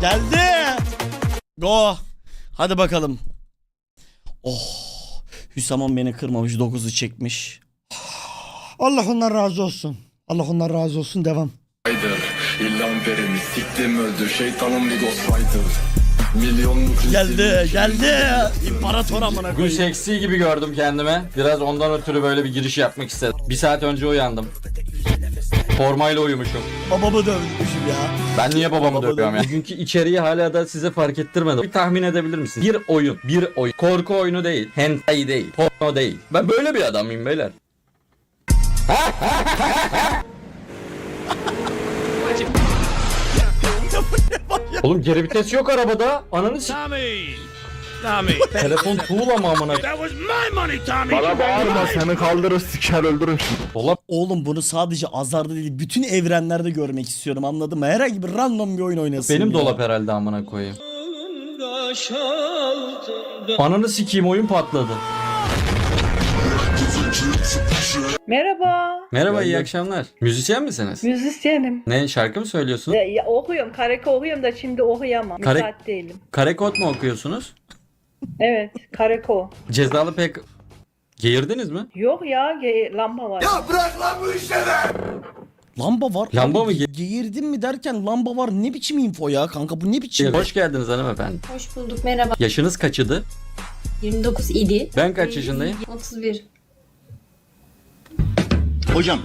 Geldi. Go. Hadi bakalım. Oh. Hüsamon beni kırmamış. 9'u çekmiş. Allah ondan razı olsun. Allah ondan razı olsun. Devam. Haydır İllan perimi siktim öldü Şeytanın bir ghostwriter Milyonluk Geldi. Geldi. İmparator amına Bugün koyayım. seksi gibi gördüm kendime. Biraz ondan ötürü böyle bir giriş yapmak istedim. Bir saat önce uyandım. Formayla uyumuşum. Babamı dövmüşüm ya. Ben niye babamı Baba dövüyorum ya? Bugünkü içeriği hala da size fark ettirmedim. Bir tahmin edebilir misiniz? Bir oyun, bir oyun. Korku oyunu değil, hentai değil, porno değil. Ben böyle bir adamım beyler. Oğlum geri vites yok arabada. Ananı s- Tommy! Telefon tuğla mı amına? That was my money, Tommy! Bana bağırma seni kaldırır siker öldürürüm şimdi. Dolap Oğlum bunu sadece azarda değil bütün evrenlerde görmek istiyorum anladın mı? Herhangi bir random bir oyun oynasın benim ya. dolap herhalde amına koyayım. Ananı sikeyim oyun patladı. Merhaba. Merhaba iyi akşamlar. Müzisyen misiniz? Müzisyenim. Ne şarkı mı söylüyorsunuz? Ya, ya okuyorum. Kareke okuyorum da şimdi okuyamam. Kare- Müsait değilim. Karekod mu okuyorsunuz? Evet. Kareko. Cezalı pek geğirdiniz mi? Yok ya. ge- lamba var. Lamba var. Lamba mı? ge- Geğirdin mi derken lamba var ne biçim info ya kanka bu ne biçim? Hoş geldiniz hanımefendi. Hoş bulduk merhaba. Yaşınız kaçıdı? 29 idi. Ben kaç yaşındayım? 31. Hocam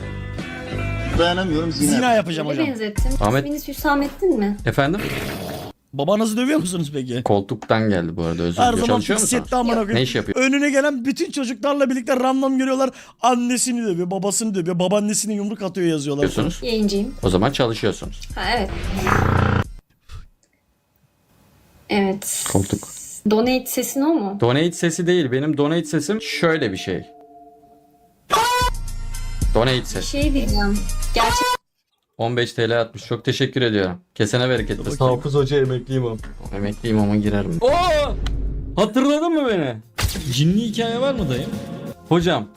dayanamıyorum zina. Zina yapacağım Ne hocam. benzettim? Ahmet- İsminiz Hüsamettin mi? Efendim? Babanızı dövüyor musunuz peki? Koltuktan geldi bu arada özür Her dilerim. zaman Çalışıyor musunuz? hissetti amına koyayım. Ne iş yapıyor? Önüne gelen bütün çocuklarla birlikte random görüyorlar. Annesini dövüyor, babasını dövüyor, babaannesine yumruk atıyor yazıyorlar. Yapıyorsunuz. Yayıncıyım. O zaman çalışıyorsunuz. Ha evet. Evet. Koltuk. Donate sesin o mu? Donate sesi değil. Benim donate sesim şöyle bir şey. Donate ses. Şey diyeceğim. Gerçek 15 TL atmış. Çok teşekkür ediyorum. Kesene bereketli. Hafız Hoca emekli imam. Emekli imama girerim. Oo! Hatırladın mı beni? Cinli hikaye var mı dayım? Hocam.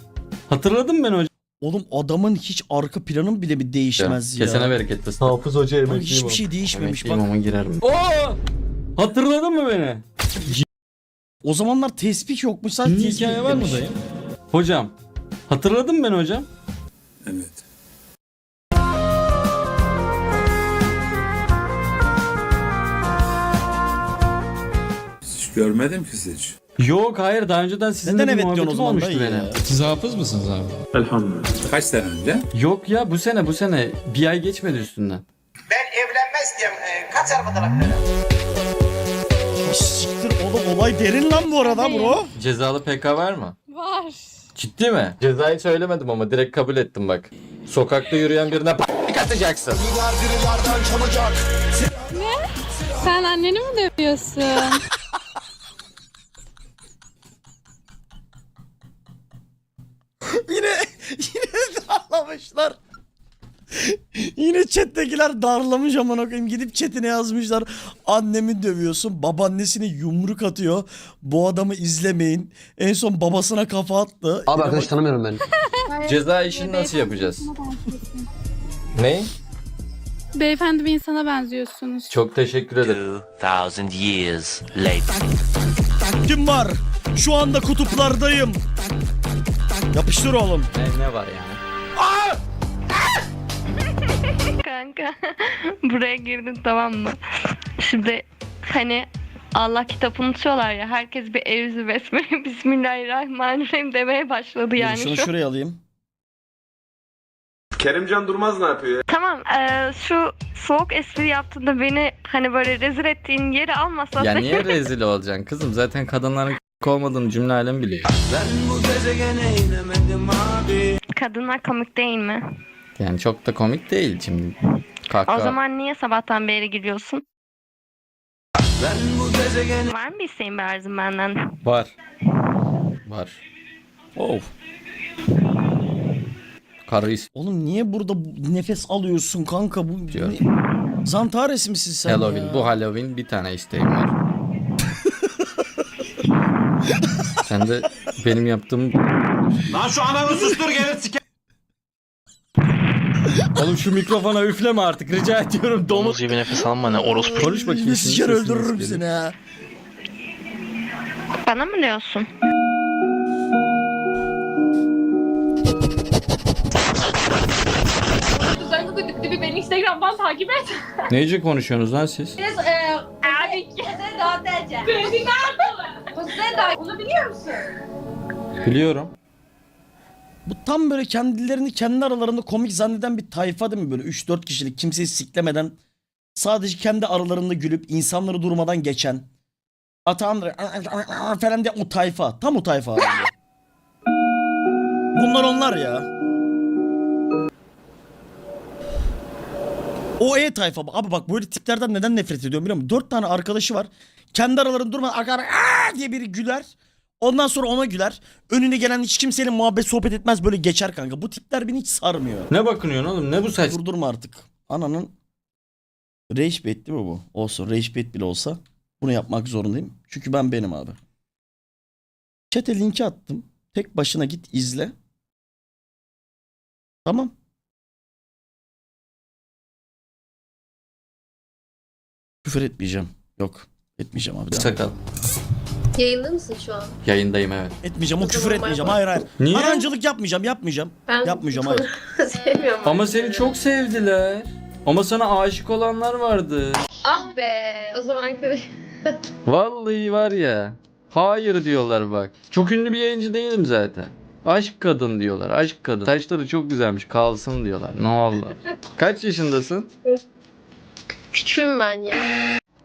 Hatırladın mı beni hocam? Oğlum adamın hiç arka planın bile bir değişmez ya. Kesene bereketli. Hafız Hoca Oğlum hiçbir şey değişmemiş Emekli bak. imama girerim. Oo! Hatırladın mı beni? O zamanlar tespih yokmuş sadece Cinli tespih hikaye var mı demiş. dayım? Hocam. Hatırladın mı beni hocam? Evet görmedim ki hiç Yok hayır daha önceden sizinle Neden evet diyorsun o zaman olmuştu dayı benim. ya? Siz hafız mısınız abi? Kaç sene önce? Yok ya bu sene bu sene bir ay geçmedi üstünden. Ben evlenmezken e, kaç araba? Ya Siktir oğlum olay derin lan bu arada bro. Cezalı PK var mı? var. Ciddi mi? Cezayı söylemedim ama direkt kabul ettim bak. Sokakta yürüyen birine p***lik atacaksın. Sen anneni mi dövüyorsun? Yine darlamışlar. Yine chat'tekiler darlamış amına koyayım. Gidip chat'ine yazmışlar. Annemi dövüyorsun. Babaannesine yumruk atıyor. Bu adamı izlemeyin. En son babasına kafa attı. Abi arkadaş tanımıyorum ben. Ceza işini nasıl yapacağız? Ne? Beyefendi bir insana benziyorsunuz. Çok teşekkür ederim. Kim var? Şu anda kutuplardayım. Yapıştır oğlum. Ne, ne var yani? Kanka buraya girdin tamam mı? Şimdi hani Allah kitabı unutuyorlar ya herkes bir evzi besmele bismillahirrahmanirrahim demeye başladı yani Şunu şu. şuraya alayım. Kerimcan Durmaz ne yapıyor ya? Tamam eee, şu soğuk espri yaptığında beni hani böyle rezil ettiğin yeri almasan Ya niye rezil olacaksın kızım? Zaten kadınların k- olmadığını cümle alem biliyor. kadınlar komik değil mi? Yani çok da komik değil şimdi. O Kaka. zaman niye sabahtan beri gülüyorsun? Var mı bir isteğin Berzim benden? Var. Var. Karı is- Oğlum niye burada bu- nefes alıyorsun kanka bu? Ne- Zantares misin sen Halloween. ya? Bu Halloween bir tane isteğim var. Sen de benim yaptığım Lan şu ananı sustur geri sike. Oğlum şu mikrofona üfleme artık rica ediyorum. Domuz gibi nefes alma ne orospu. Konuş bakayım. Siker sesini öldürürüm istedim. seni ha. Bana mı diyorsun? Özellikle düdüklü bir beni Instagram'dan takip et. Neyce konuşuyorsunuz lan siz? Biz eee abi Kuzey Dağ Dece. Kuzey Dağ Kuzey Dağ. Onu biliyor musun? Biliyorum. Bu tam böyle kendilerini kendi aralarında komik zanneden bir tayfa değil mi böyle 3-4 kişilik kimseyi siklemeden sadece kendi aralarında gülüp insanları durmadan geçen Atan falan diye o tayfa tam o tayfa abi. Bunlar onlar ya. O E tayfa abi bak böyle tiplerden neden nefret ediyorum biliyor musun? 4 tane arkadaşı var. Kendi aralarında durmadan "Aa!" diye biri güler. Ondan sonra ona güler. Önüne gelen hiç kimseyle muhabbet sohbet etmez böyle geçer kanka. Bu tipler beni hiç sarmıyor. Ne bakınıyorsun oğlum? Ne bu saç? Durdurma artık. Ananın rage bait değil mi bu? Olsun rage bait bile olsa bunu yapmak zorundayım. Çünkü ben benim abi. Chat'e linki attım. Tek başına git izle. Tamam. Küfür etmeyeceğim. Yok. Etmeyeceğim abi. Sakal. Yayında mısın şu an? Yayındayım evet. Etmeyeceğim. O O küfür zaman etmeyeceğim. bay Hayır hayır. Niye? Arancılık yapmayacağım. Yapmayacağım. Ben Yapmayacağım, hayır. Sevmiyorum. Ama seni çok sevdiler. Ama sana aşık olanlar vardı. Ah be. O zaman. Vallahi var ya. Hayır diyorlar bak. Çok ünlü bir yayıncı değilim zaten. Aşk kadın diyorlar. Aşk kadın. Saçları çok güzelmiş. Kalsın diyorlar. Ne oldu? Kaç yaşındasın? Küçüğüm ben ya.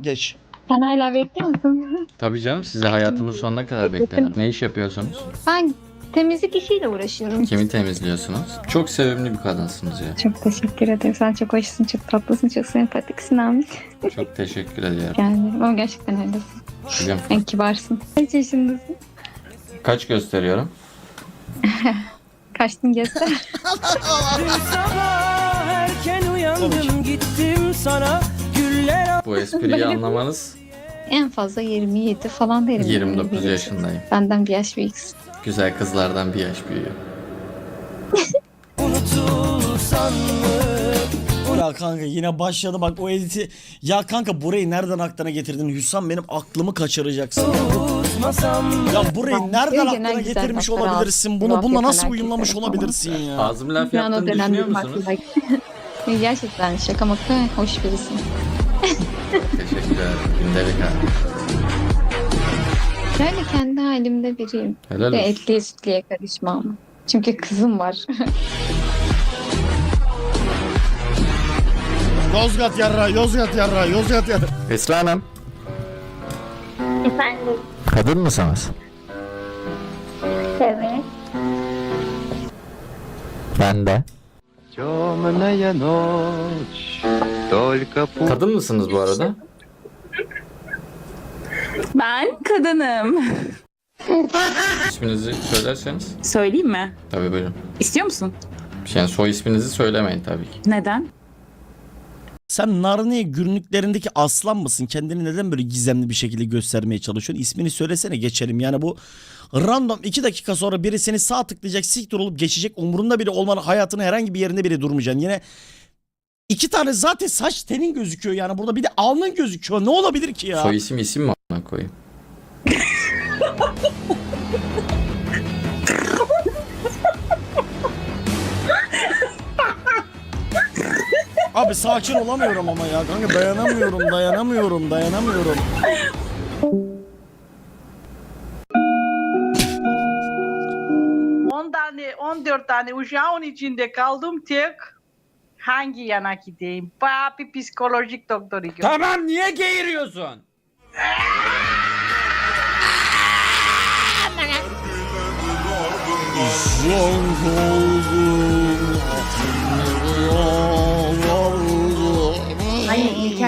Geç. Sen hala bekliyor musun? Tabii canım size hayatımın sonuna kadar beklerim. Ne iş yapıyorsunuz? Ben temizlik işiyle uğraşıyorum. Kimi temizliyorsunuz? Çok sevimli bir kadınsınız ya. Çok teşekkür ederim. Sen çok hoşsun, çok tatlısın, çok sempatiksin Ahmet. Çok teşekkür ediyorum. Yani ama gerçekten öylesin. Biliyorum. En kibarsın. Kaç yaşındasın? Kaç gösteriyorum? Kaçtın göster. Bu espriyi anlamanız en fazla 27 falan derim. 29 yaşındayım. Benden bir yaş büyüksün. Güzel kızlardan bir yaş büyüyor. Ya kanka yine başladı bak o editi. Ya kanka burayı nereden aklına getirdin Hüsam benim aklımı kaçıracaksın. Ya burayı nereden aklına getirmiş olabilirsin? Bunu bununla nasıl uyumlamış olabilirsin ya? Ağzım laf yaptığını düşünüyor musunuz? Gerçekten şaka maka hoş birisin. Teşekkür ederim. Gündelik abi. Böyle kendi halimde biriyim. Helal Ve olsun. etliye sütliye karışmam. Çünkü kızım var. Yozgat yarra, Yozgat yarra, Yozgat yarra. Esra Hanım. Efendim? Kadın mısınız? Evet. Ben de. Kadın mısınız bu arada? Ben kadınım. İsminizi söylerseniz. Söyleyeyim mi? Tabii buyurun. İstiyor musun? Yani soy isminizi söylemeyin tabii ki. Neden? Sen Narnia günlüklerindeki aslan mısın? Kendini neden böyle gizemli bir şekilde göstermeye çalışıyorsun? İsmini söylesene geçelim. Yani bu random 2 dakika sonra biri seni sağ tıklayacak, siktir olup geçecek. Umurunda bile olmanın hayatının herhangi bir yerinde bile durmayacaksın. Yine iki tane zaten saç tenin gözüküyor yani burada bir de alnın gözüküyor. Ne olabilir ki ya? Soy isim isim mi a**ına koyayım? Abi sakin olamıyorum ama ya kanka dayanamıyorum dayanamıyorum dayanamıyorum. tane 14 tane uşağın içinde kaldım tek hangi yana gideyim? Bayağı bir psikolojik doktoru gör. Tamam niye geğiriyorsun? Hayır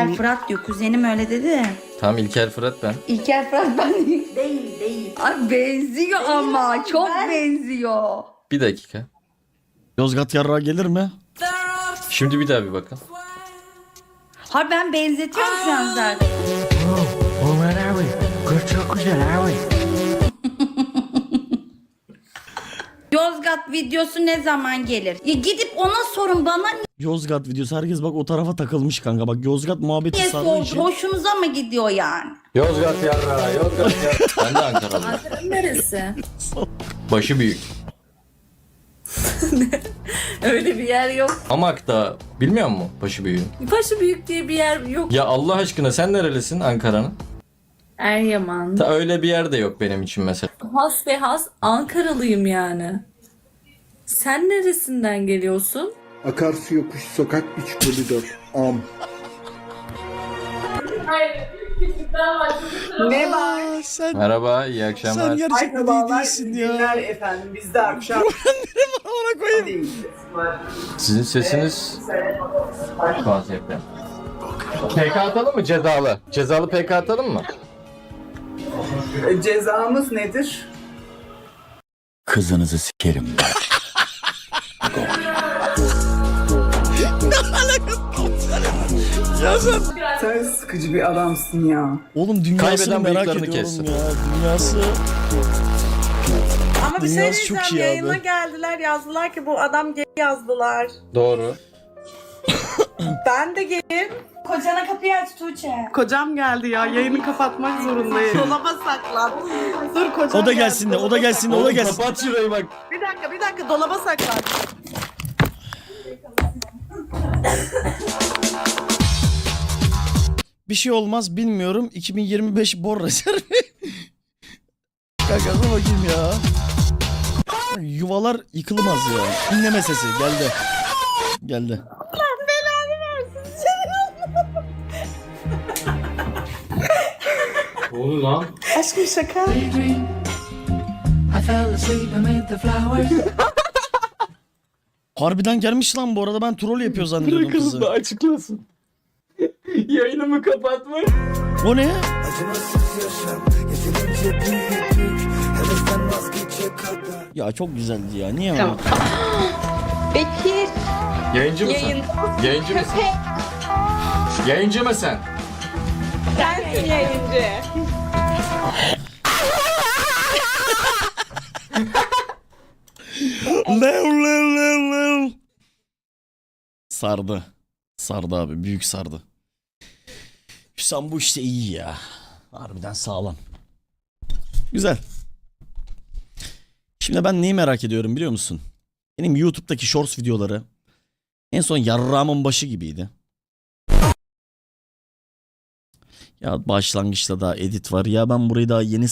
İlker Fırat diyor. Kuzenim öyle dedi. Tamam İlker Fırat ben. İlker Fırat ben değil. Değil değil. Ay benziyor ama. Çok benziyor. Bir dakika. Yozgat yarrağı gelir mi? Şimdi bir daha bir bakın. Ha ben benzetiyorum şu an zaten. Yozgat videosu ne zaman gelir? Ya gidip ona sorun bana Yozgat videosu. Herkes bak o tarafa takılmış kanka. Bak Yozgat muhabbeti Niye sardığı soğuk? için. Hoşunuza mı gidiyor yani? Yozgat yarra, Yozgat yarra. Ben de Ankara'lıyım. Neresi? Başı büyük. Öyle bir yer yok. Hamak'ta bilmiyor musun başı büyük? Başı büyük diye bir yer yok. Ya Allah aşkına sen nerelisin Ankara'nın? Eryaman. Ta öyle bir yer de yok benim için mesela. Has ve has Ankaralıyım yani. Sen neresinden geliyorsun? Akarsu yokuş sokak 3 koridor. Am. Ne var? Aa, sen, Merhaba, iyi sen akşamlar. gerçekten iyi değilsin ya. efendim biz de akşam Ona koyayım. Sizin sesiniz vaziyette. PK atalım mı cezalı? Cezalı PK atalım mı? Cezamız nedir? Kızınızı sikerim. Ya sen. Sen sıkıcı bir adamsın ya. Oğlum dünyasını Kaybeden merak bıyıklarını ediyorum kessin. ya. Dünyası. Ama bir şey Dünyası çok diyeceğim iyi abi. yayına geldiler yazdılar ki bu adam gay yazdılar. Doğru. Ben de gayim. Kocana kapıyı aç Tuğçe. Kocam geldi ya yayını kapatmak zorundayım. Dolaba saklan. Dur kocam O da geldi, gelsin de, o dolaba da gelsin de, o da Oğlum gelsin. kapat şurayı bak. saklan. Bir dakika bir dakika dolaba saklan. Bir şey olmaz bilmiyorum. 2025 bor rezervi. Kanka dur bakayım ya. Yuvalar yıkılmaz ya. İnleme sesi geldi. Geldi. Oldu lan? Aşkım şaka. Harbiden gelmiş lan bu arada ben troll yapıyor zannediyordum kızı. açıklasın. Yayınımı kapatma. O ne? Ya çok güzeldi ya. Niye tamam. Bekir. Yayıncı mısın? Yayın. Yayıncı mısın? Yayıncı mısın? Sensin yayıncı. Lev lev lev lev. Sardı. Sardı abi. Büyük sardı. Hüsam bu işte iyi ya. Harbiden sağlam. Güzel. Şimdi ben neyi merak ediyorum biliyor musun? Benim YouTube'daki shorts videoları en son yarrağımın başı gibiydi. Ya başlangıçta daha edit var. Ya ben burayı daha yeni